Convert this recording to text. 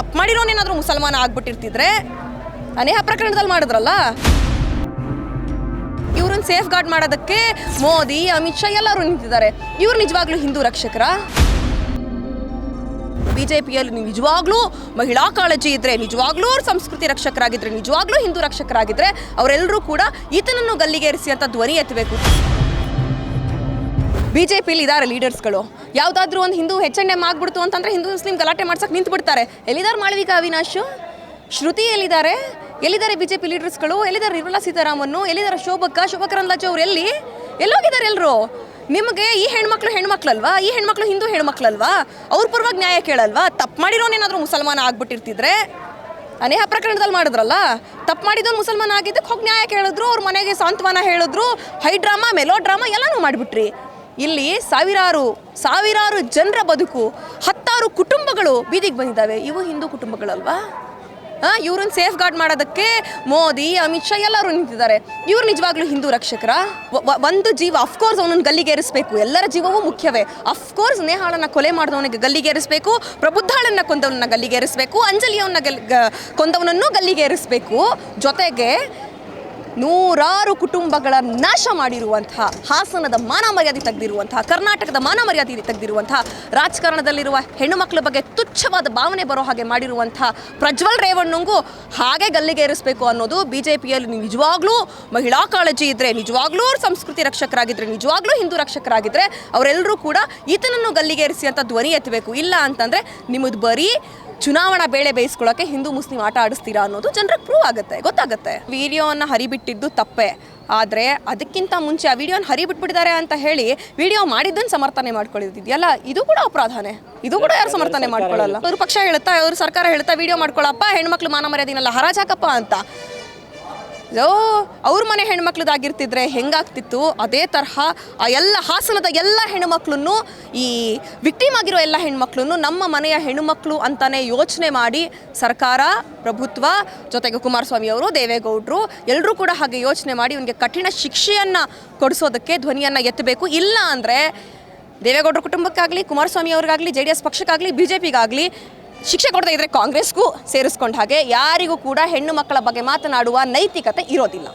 ತಪ್ಪು ಮಾಡಿರೋನೇನಾದರೂ ಮುಸಲ್ಮಾನ ಆಗ್ಬಿಟ್ಟಿರ್ತಿದ್ರೆ ಅನೇಹ ಪ್ರಕರಣದಲ್ಲಿ ಮಾಡಿದ್ರಲ್ಲ? ಇವ್ರನ್ನ ಸೇಫ್ ಗಾರ್ಡ್ ಮಾಡೋದಕ್ಕೆ ಮೋದಿ, ಅಮಿತ್ ಶಾ ಎಲ್ಲರೂ ನಿಂತಿದ್ದಾರೆ. ಇವ್ರು ನಿಜವಾಗ್ಲೂ ಹಿಂದೂ ರಕ್ಷಕರ? ಬಿಜೆಪಿಯಲ್ಲಿ ನಿಜವಾಗ್ಲೂ ಮಹಿಳಾ ಕಾಳಜಿ ಇದ್ರೆ, ನಿಜವಾಗ್ಲೂ ಅವ್ರ ಸಂಸ್ಕೃತಿ ರಕ್ಷಕರಾಗಿದ್ರೆ, ನಿಜವಾಗ್ಲೂ ಹಿಂದೂ ರಕ್ಷಕರಾಗಿದ್ರೆ, ಅವರೆಲ್ಲರೂ ಕೂಡ ಈತನನ್ನು ಗಲ್ಲಿಗೇರಿಸಿ ಅಂತ ಧ್ವನಿ ಎತ್ತಬೇಕು. ಬಿಜೆಪಿಲಿ ಇದ್ದಾರೆ ಲೀಡರ್ಸ್ಗಳು ಯಾವುದಾದ್ರೂ ಒಂದು ಹಿಂದೂ ಹೆಚ್ ಎನ್ ಎಂ ಆಗ್ಬಿಡ್ತು ಅಂತಂದ್ರೆ ಹಿಂದೂ ಮುಸ್ಲಿಂ ಗಲಾಟೆ ಮಾಡ್ಸಕ್ಕೆ ನಿಂತು ಬಿಡ್ತಾರೆ ಎಲ್ಲಿದ್ದಾರೆ ಮಾಳವಿಕಾ ಅವಿನಾಶ್? ಶ್ರುತಿ ಎಲ್ಲಿದ್ದಾರೆ? ಎಲ್ಲಿದ್ದಾರೆ ಪಿ ಲೀಡರ್ಸ್ಗಳು ಎಲ್ಲಿದ್ದಾರೆ ನಿರ್ಮಲಾ ಸೀತಾರಾಮನ್? ಎಲ್ಲಿದ್ದಾರೆ ಶೋಭಕ್ಕ? ಶೋಭಾ ಕರಂದ್ಲಾಜೆ ಅವ್ರು ಎಲ್ಲಿ? ಎಲ್ಲೋಗಿದ್ದಾರೆ ಎಲ್ಲರೂ ನಿಮಗೆ ಈ ಹೆಣ್ಮಕ್ಳು ಹೆಣ್ಮಕ್ಳಲ್ವಾ? ಈ ಹೆಣ್ಮಕ್ಳು ಹಿಂದೂ ಹೆಣ್ಮಕ್ಳಲ್ವಾ? ಅವ್ರ ಪರವಾಗಿ ನ್ಯಾಯ ಕೇಳಲ್ವಾ? ತಪ್ಪು ಮಾಡಿರೋನೇನಾದರೂ ಮುಸಲ್ಮಾನ ಆಗ್ಬಿಟ್ಟಿರ್ತಿದ್ರೆ? ಅನೇಹ ಪ್ರಕರಣದಲ್ಲಿ ಮಾಡಿದ್ರಲ್ಲ? ತಪ್ಪು ಮಾಡಿದ್ದು ಮುಸಲ್ಮಾನ ಆಗಿದ್ದಕ್ಕೆ ಹೋಗಿ ನ್ಯಾಯ ಕೇಳಿದ್ರು, ಅವ್ರ ಮನೆಗೆ ಸಾಂತ್ವನ ಹೇಳಿದ್ರು ಹೈ ಡ್ರಾಮಾ ಮೆಲೋ ಡ್ರಾಮಾ ಎಲ್ಲನೂ ಮಾಡಿಬಿಟ್ರಿ. ಇಲ್ಲಿ ಸಾವಿರಾರು ಸಾವಿರಾರು ಜನರ ಬದುಕು, ಹತ್ತಾರು ಕುಟುಂಬಗಳು ಬೀದಿಗೆ ಬಂದಿದ್ದಾವೆ. ಇವು ಹಿಂದೂ ಕುಟುಂಬಗಳಲ್ವಾ? ಹಾಂ ಇವ್ರನ್ನ ಸೇಫ್ ಗಾರ್ಡ್ ಮಾಡೋದಕ್ಕೆ ಮೋದಿ, ಅಮಿತ್ ಶಾ ಎಲ್ಲರೂ ನಿಂತಿದ್ದಾರೆ. ಇವ್ರು ನಿಜವಾಗ್ಲೂ ಹಿಂದೂ ರಕ್ಷಕರ? ಒಂದು ಜೀವ ಅಫ್ಕೋರ್ಸ್ ಅವನನ್ನು ಗಲ್ಲಿಗೇರಿಸಬೇಕು ಎಲ್ಲರ ಜೀವವೂ ಮುಖ್ಯವೇ. ಅಫ್ಕೋರ್ಸ್ ನೇಹಾಳನ್ನ ಕೊಲೆ ಮಾಡಿದವನಿಗೆ ಗಲ್ಲಿಗೇರಿಸಬೇಕು ಪ್ರಬುದ್ಧಾಳನ್ನ ಕೊಂದವನನ್ನ ಗಲ್ಲಿಗೇರಿಸಬೇಕು ಅಂಜಲಿಯವನ್ನ ಗಲ್ ಕೊಂದವನನ್ನು ಗಲ್ಲಿಗೇರಿಸಬೇಕು ಜೊತೆಗೆ ನೂರಾರು ಕುಟುಂಬಗಳ ನಾಶ ಮಾಡಿರುವಂತಹ ಹಾಸನದ ಮಾನ ಮರ್ಯಾದೆ ತೆಗೆದಿರುವಂತಹ ಕರ್ನಾಟಕದ ಮಾನ ಮರ್ಯಾದೆ ತೆಗೆದಿರುವಂತಹ ರಾಜಕಾರಣದಲ್ಲಿರುವ ಹೆಣ್ಣು ಮಕ್ಕಳ ಬಗ್ಗೆ ತುಚ್ಛವಾದ ಭಾವನೆ ಬರೋ ಹಾಗೆ ಮಾಡಿರುವಂತಹ ಪ್ರಜ್ವಲ್ ರೇವಣ್ಣಂಗೂ ಹಾಗೆ ಗಲ್ಲಿಗೇರಿಸಬೇಕು ಅನ್ನೋದು ಬಿ ಜೆ ನಿಜವಾಗ್ಲೂ ಮಹಿಳಾ ಕಾಳಜಿ ಇದ್ದರೆ ನಿಜವಾಗ್ಲೂ ಅವ್ರ ಸಂಸ್ಕೃತಿ ರಕ್ಷಕರಾಗಿದ್ದರೆ ನಿಜವಾಗ್ಲೂ ಹಿಂದೂ ರಕ್ಷಕರಾಗಿದ್ದರೆ ಅವರೆಲ್ಲರೂ ಕೂಡ ಈತನನ್ನು ಗಲ್ಲಿಗೇರಿಸಿ ಅಂತ ಧ್ವನಿ ಎತ್ತಬೇಕು. ಇಲ್ಲ ಅಂತಂದರೆ ನಿಮ್ಮದು ಬರೀ ಚುನಾವಣಾ ಬೇಳೆ ಬೇಯಿಸ್ಕೊಳ್ಳೋಕೆ ಹಿಂದೂ ಮುಸ್ಲಿಂ ಆಟ ಆಡಿಸ್ತೀರಾ ಅನ್ನೋದು ಜನರಿಗೆ ಪ್ರೂವ್ ಆಗುತ್ತೆ ಗೊತ್ತಾಗುತ್ತೆ. ವಿಡಿಯೋನ ಹರಿಬಿಟ್ಟಿದ್ದು ತಪ್ಪೆ. ಆದರೆ ಅದಕ್ಕಿಂತ ಮುಂಚೆ ಆ ವಿಡಿಯೋನ ಹರಿಬಿಟ್ಬಿಟ್ಟಿದ್ದಾರೆ ಅಂತ ಹೇಳಿ ವಿಡಿಯೋ ಮಾಡಿದ್ದನ್ನು ಸಮರ್ಥನೆ ಮಾಡ್ಕೊಳ್ಳೋದಿದೆಯಲ್ಲ? ಇದು ಕೂಡ ಅಪರಾಧನೆ. ಇದು ಕೂಡ ಯಾರು ಸಮರ್ಥನೆ ಮಾಡ್ಕೊಳ್ಳಲ್ಲ? ಅವ್ರ ಪಕ್ಷ ಹೇಳುತ್ತಾ ಅವ್ರ ಸರ್ಕಾರ ಹೇಳುತ್ತಾ ವಿಡಿಯೋ ಮಾಡ್ಕೊಳ್ಳಪ್ಪ ಹೆಣ್ಮಕ್ಳು ಮಾನ ಮರ್ಯಾದೆನಲ್ಲ ಹರಾಜಾಕಪ್ಪ ಅಂತ. ಯೋ ಅವ್ರ ಮನೆ ಹೆಣ್ಮಕ್ಳದಾಗಿರ್ತಿದ್ರೆ ಹೆಂಗಾಗ್ತಿತ್ತು? ಅದೇ ತರಹ ಆ ಎಲ್ಲ ಹಾಸನದ ಎಲ್ಲ ಹೆಣ್ಮಕ್ಳನ್ನು, ಈ ವಿಕ್ಟಿಮ್ ಆಗಿರೋ ಎಲ್ಲ ಹೆಣ್ಮಕ್ಳನ್ನು ನಮ್ಮ ಮನೆಯ ಹೆಣ್ಣುಮಕ್ಳು ಅಂತಾನೆ ಯೋಚನೆ ಮಾಡಿ ಸರ್ಕಾರ, ಪ್ರಭುತ್ವ, ಜೊತೆಗೆ ಕುಮಾರಸ್ವಾಮಿ ಅವರು, ದೇವೇಗೌಡರು ಎಲ್ಲರೂ ಕೂಡ ಹಾಗೆ ಯೋಚನೆ ಮಾಡಿ ಇವನಿಗೆ ಕಠಿಣ ಶಿಕ್ಷೆಯನ್ನು ಕೊಡಿಸೋದಕ್ಕೆ ಧ್ವನಿಯನ್ನು ಎತ್ತಬೇಕು. ಇಲ್ಲ ಅಂದರೆ ದೇವೇಗೌಡರ ಕುಟುಂಬಕ್ಕಾಗಲಿ, ಕುಮಾರಸ್ವಾಮಿ ಅವ್ರಿಗಾಗಲಿ, ಜೆ ಡಿ ಎಸ್ ಪಕ್ಷಕ್ಕಾಗಲಿ, ಬಿ ಜೆ ಪಿಗಾಗಲಿ ಶಿಕ್ಷೆ ಕೊಡದೇ ಇದ್ರೆ ಕಾಂಗ್ರೆಸ್ಗೂ ಸೇರಿಸ್ಕೊಂಡ ಹಾಗೆ ಯಾರಿಗೂ ಕೂಡ ಹೆಣ್ಣು ಮಕ್ಕಳ ಬಗ್ಗೆ ಮಾತನಾಡುವ ನೈತಿಕತೆ ಇರೋದಿಲ್ಲ.